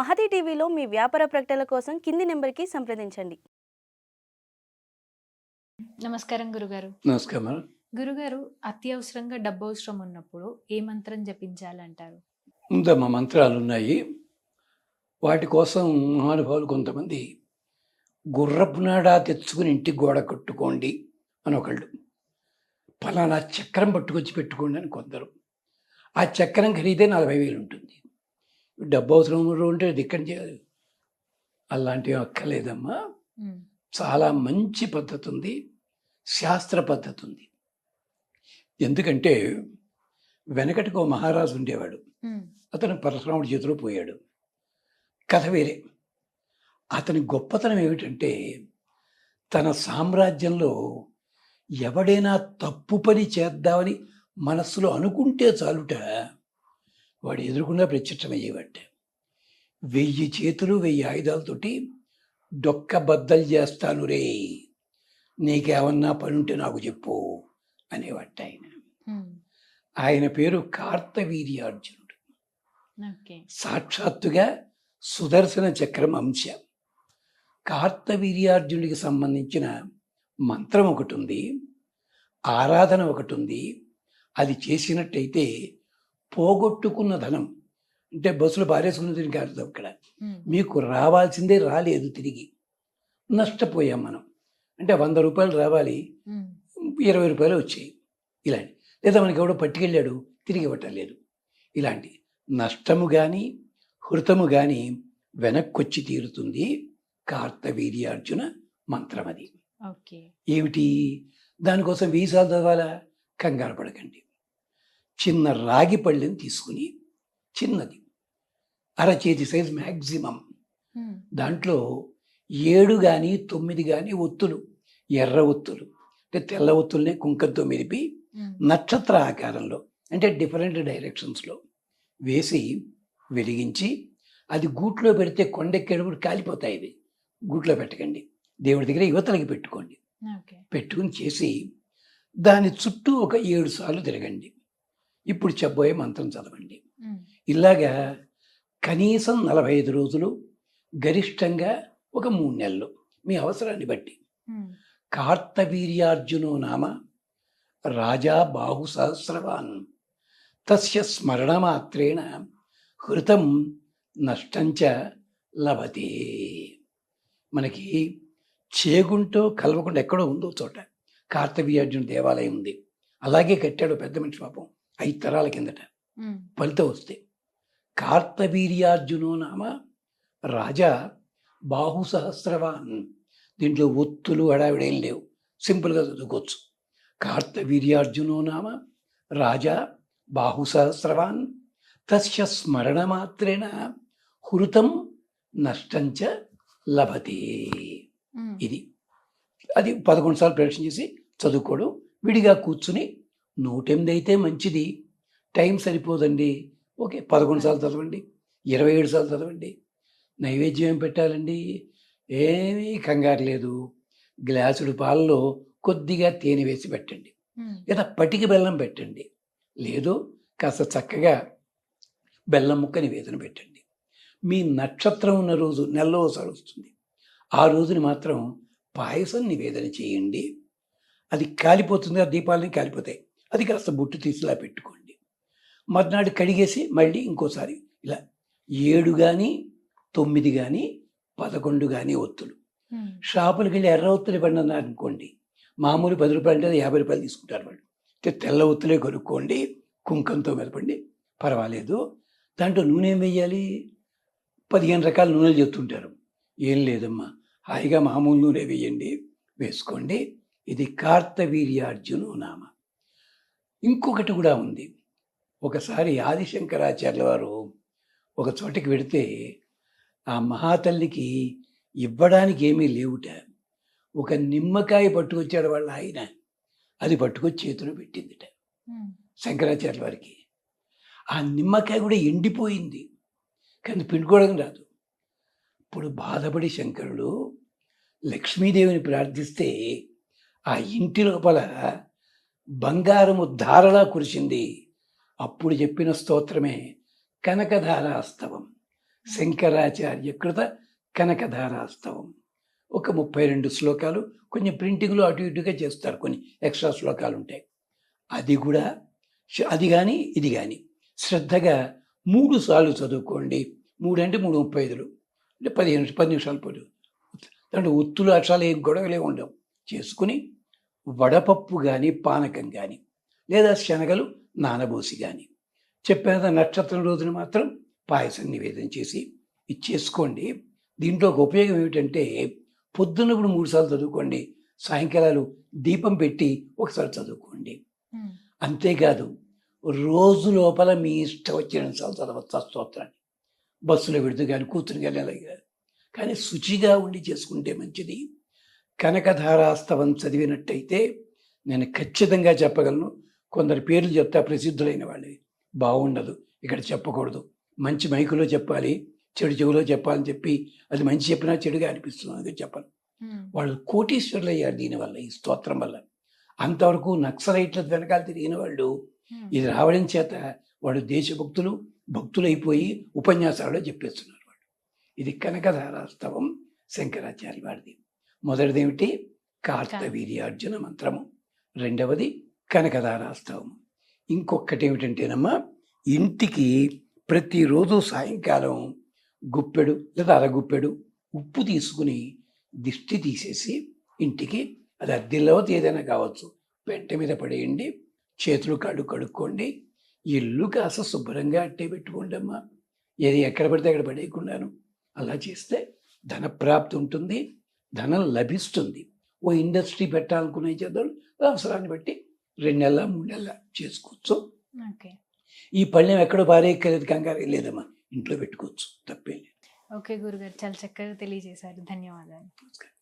మహతి టీవీలో మీ వ్యాపార ప్రకటనల కోసం కింది నెంబర్కి సంప్రదించండి. నమస్కారం గురుగారు. నమస్కారం గురుగారు అత్యవసరంగా డబ్బు అవసరం ఉన్నప్పుడు ఏ మంత్రం జపించాలంటారు? ముందమ్మ మంత్రాలు ఉన్నాయి. వాటి కోసం మహానుభావులు కొంతమంది గుర్రపు నాడా తెచ్చుకుని ఇంటికి గోడ కట్టుకోండి అని ఒకళ్ళు. ఫలానా చక్రం పట్టుకొచ్చి పెట్టుకోండి అని కొందరు. ఆ చక్రం ఖరీదే నలభై వేలు ఉంటుంది. డబ్బు అవసరం ఉంటే అది ఇక్కడ చేయాలి. అలాంటివి అక్కర్లేదమ్మా. ఉమ్, చాలా మంచి పద్ధతి ఉంది శాస్త్ర పద్ధతి ఉంది ఎందుకంటే వెనకటికి ఓ మహారాజు ఉండేవాడు. అతను పరశురాముడి చేతిలో పోయాడు. కథ వేరే. అతని గొప్పతనం ఏమిటంటే తన సామ్రాజ్యంలో ఎవడైనా తప్పు పని చేద్దామని మనస్సులో అనుకుంటే చాలుట వాడు ఎదురుకుండా ప్రత్యక్షమయ్యేవాట వెయ్యి చేతులు వెయ్యి ఆయుధాలతోటి డొక్క బద్దలు చేస్తాను రే. నీకేమన్నా పనుంటే నాకు చెప్పు అనేవాట ఆయన. ఆయన పేరు కార్తవీర్యార్జునుడు సాక్షాత్తుగా సుదర్శన చక్రం అంశ. కార్తవీర్యార్జునుడికి సంబంధించిన మంత్రం ఒకటి ఉంది ఆరాధన ఒకటి ఉంది. అది చేసినట్టయితే పోగొట్టుకున్న ధనం. అంటే బస్సులు పారేసుకున్న తిరిగి కాదు అక్కడ ఉమ్, మీకు రావాల్సిందే రాలేదు తిరిగి. నష్టపోయాం మనం. అంటే వంద రూపాయలు రావాలి. ఇరవై రూపాయలు వచ్చాయి. ఇలాంటి. లేదా మనకి ఎవడో పట్టుకెళ్ళాడు తిరిగి ఇవ్వటలేదు ఇలాంటి. నష్టము కానీ హృతము కానీ వెనక్కొచ్చి తీరుతుంది కార్తవీర్యార్జున మంత్రం అది ఏమిటి? దానికోసం వీసాలు చదవాలా? కంగారు పడకండి. చిన్న రాగి పళ్ళెని తీసుకుని చిన్నది. అరచేతి సైజ్ మ్యాక్సిమం దాంట్లో ఏడు కానీ తొమ్మిది కానీ ఒత్తులు ఎర్ర ఒత్తులు అంటే తెల్ల ఒత్తుల్ని కుంకంతో మెరిపి నక్షత్ర ఆకారంలో అంటే డిఫరెంట్ డైరెక్షన్స్లో వేసి వెలిగించి అది గూట్లో పెడితే కొండెక్కేటప్పుడు కాలిపోతాయి ఇది గూట్లో పెట్టకండి. దేవుడి దగ్గర యువతలకి పెట్టుకోండి. పెట్టుకుని చేసి దాని చుట్టూ ఒక ఏడు సార్లు తిరగండి. ఇప్పుడు చెప్పబోయే మంత్రం చదవండి. ఇలాగా కనీసం నలభై ఐదు రోజులు గరిష్టంగా ఒక మూడు నెలలు మీ అవసరాన్ని బట్టి. కార్తవీర్యార్జునో నామ రాజా బాహు సహస్రవాన్ తస్య స్మరణమాత్రేణ హృతం నష్టంచ లభతే. మనకి చేగుంటో కలవకుండా ఎక్కడో ఉందో చోట కార్తవీర్యార్జున దేవాలయం ఉంది. అలాగే కట్టాడు పెద్ద మనిషి పాపం. ఐదు తరాల కిందట ఫలితం వస్తే కార్తవీర్యార్జునో నామ రాజా బాహు సహస్రవాన్ దీంట్లో ఒత్తులు హడావిడేం లేవు. సింపుల్గా చదువుకోవచ్చు. కార్తవీర్యార్జునో నామ రాజా బాహు సహస్రవాన్ తస్య స్మరణ మాత్రేణ హృతం నష్టంచ లభతే. ఇది. అది పదకొండు సార్లు ప్రదర్శన చేసి చదువుకోవడం విడిగా కూర్చుని నూటెనిమిది అయితే మంచిది. టైం సరిపోదండి. ఓకే పదకొండు సార్లు చదవండి. ఇరవై ఏడు సార్లు చదవండి. నైవేద్యం ఏం పెట్టాలండి? ఏమీ కంగారు లేదు. గ్లాసుడు పాలలో కొద్దిగా తేనె వేసి పెట్టండి. లేదా పటికి బెల్లం పెట్టండి. లేదు కాస్త చక్కగా బెల్లం ముక్క నివేదన పెట్టండి. మీ నక్షత్రం ఉన్న రోజు నెలలో ఒకసారి వస్తుంది. ఆ రోజుని మాత్రం పాయసం నివేదన చేయండి. అది కాలిపోతుంది ఆ దీపాలని కాలిపోతాయి. అది కాస్త బుట్టు తీసిలా పెట్టుకోండి. మర్నాడు కడిగేసి మళ్ళీ ఇంకోసారి ఇలా ఏడు కానీ తొమ్మిది కానీ పదకొండు కానీ ఒత్తులు. షాపులకు వెళ్ళి ఎర్ర ఒత్తులు ఇవ్వండి అనుకోండి మామూలు పది రూపాయలు అంటే యాభై రూపాయలు తీసుకుంటారు వాళ్ళు. అయితే తెల్ల ఒత్తులే కొనుక్కోండి కుంకంతో మెదపండి పర్వాలేదు. దాంట్లో నూనె ఏం వేయాలి పదిహేను రకాల నూనెలు చెప్తుంటారు. ఏం లేదమ్మా హాయిగా మామూలు నూనె వేయండి వేసుకోండి. ఇది కార్తవీర్యార్జును నామ ఇంకొకటి కూడా ఉంది. ఒకసారి ఆదిశంకరాచార్యుల వారు ఒక చోటికి వెడితే ఆ మహాతల్లికి ఇవ్వడానికి ఏమీ లేవుట. ఒక నిమ్మకాయ పట్టుకొచ్చాడు వాళ్ళ ఆయన. అది పట్టుకొచ్చి చేతిలో పెట్టిందిట ఉమ్, శంకరాచార్య వారికి. ఆ నిమ్మకాయ కూడా ఎండిపోయింది. కానీ పిండుకోవడం రాదు. ఇప్పుడు బాధపడి శంకరుడు లక్ష్మీదేవిని ప్రార్థిస్తే ఆ ఇంటి లోపల బంగారము ధారలా కురిసింది. అప్పుడు చెప్పిన స్తోత్రమే కనకధారాస్తవం. శంకరాచార్య కృత కనకధారాస్తవం. ఒక ముప్పై రెండు శ్లోకాలు కొంచెం ప్రింటింగ్లో అటు ఇటుగా చేస్తారు. కొన్ని ఎక్స్ట్రా శ్లోకాలు ఉంటాయి. అది కూడా అది కానీ ఇది కానీ శ్రద్ధగా మూడు సార్లు చదువుకోండి. మూడు అంటే మూడు ముప్పై ఐదులు. అంటే పదిహేను పది నిమిషాలు పాటు దాంట్లో ఒత్తులు అక్షరాలు ఏం గొడవలే ఉండవు. చేసుకుని వడపప్పు కానీ పానకం కానీ లేదా శనగలు నానబోసి కానీ చెప్పిన నక్షత్రం రోజున మాత్రం పాయసం నివేదన చేసి ఇచ్చేసుకోండి. దీంట్లో ఒక ఉపయోగం ఏమిటంటే పొద్దున్నప్పుడు మూడు సార్లు చదువుకోండి సాయంకాలాలు దీపం పెట్టి ఒకసారి చదువుకోండి. అంతేకాదు రోజు లోపల మీ ఇష్టం వచ్చిన సార్లు చదవచ్చు స్తోత్రాన్ని. బస్సులో పెడుతూ కానీ కూతురు కానీ అలాగే. కానీ శుచిగా ఉండి చేసుకుంటే మంచిది. కనకధారాస్తవం చదివినట్టయితే నేను ఖచ్చితంగా చెప్పగలను. కొందరు పేర్లు చెప్తా ప్రసిద్ధులైన వాళ్ళవి బాగుండదు ఇక్కడ చెప్పకూడదు. మంచి మైకులో చెప్పాలి. చెడు చెవులో చెప్పాలని చెప్పి అది మంచి చెప్పినా చెడుగా అనిపిస్తుంది. ఉమ్, వాళ్ళు కోటీశ్వరులు అయ్యారు దీనివల్ల ఈ స్తోత్రం వల్ల. అంతవరకు నక్సలైట్ల వెనకాల తిరిగిన వాళ్ళు ఇది రావడం చేత వాడు దేశభక్తులు భక్తులైపోయి ఉపన్యాసాలలో చెప్పేస్తున్నారు వాడు ఇది కనకధారాస్తవం శంకరాచార్య వాడిది మొదటిది ఏమిటి కార్తవీర్యార్జున మంత్రము. రెండవది కనకధారాస్తవం ఇంకొకటి ఏమిటంటేనమ్మా ఇంటికి ప్రతిరోజు సాయంకాలం గుప్పెడు లేదా అరగుప్పెడు ఉప్పు తీసుకుని దిష్టి తీసేసి ఇంటికి అది అద్దెలో ఏదైనా కావచ్చు పెంట మీద పడేయండి చేతులు కాళ్ళు కడుక్కోండి ఇల్లు కాస్త శుభ్రంగా అట్టే పెట్టుకోండి అమ్మా ఏది ఎక్కడ పడితే అక్కడ పడేయకుండాను. అలా చేస్తే ధన ప్రాప్తి ఉంటుంది. ధనం లభిస్తుంది. ఓ ఇండస్ట్రీ పెట్టాలనుకునే చేద్దాం అవసరాన్ని బట్టి రెండు నెలల మూడు నెలల చేసుకోవచ్చు. ఈ పళ్ళెం ఎక్కడో పారేయక్కర్లేదు కంగారు లేదమ్మా. ఇంట్లో పెట్టుకోవచ్చు. తప్పేం లేదు. ఓకే గురుగారు చాలా చక్కగా తెలియజేశారు. ధన్యవాదాలు. నమస్కారం.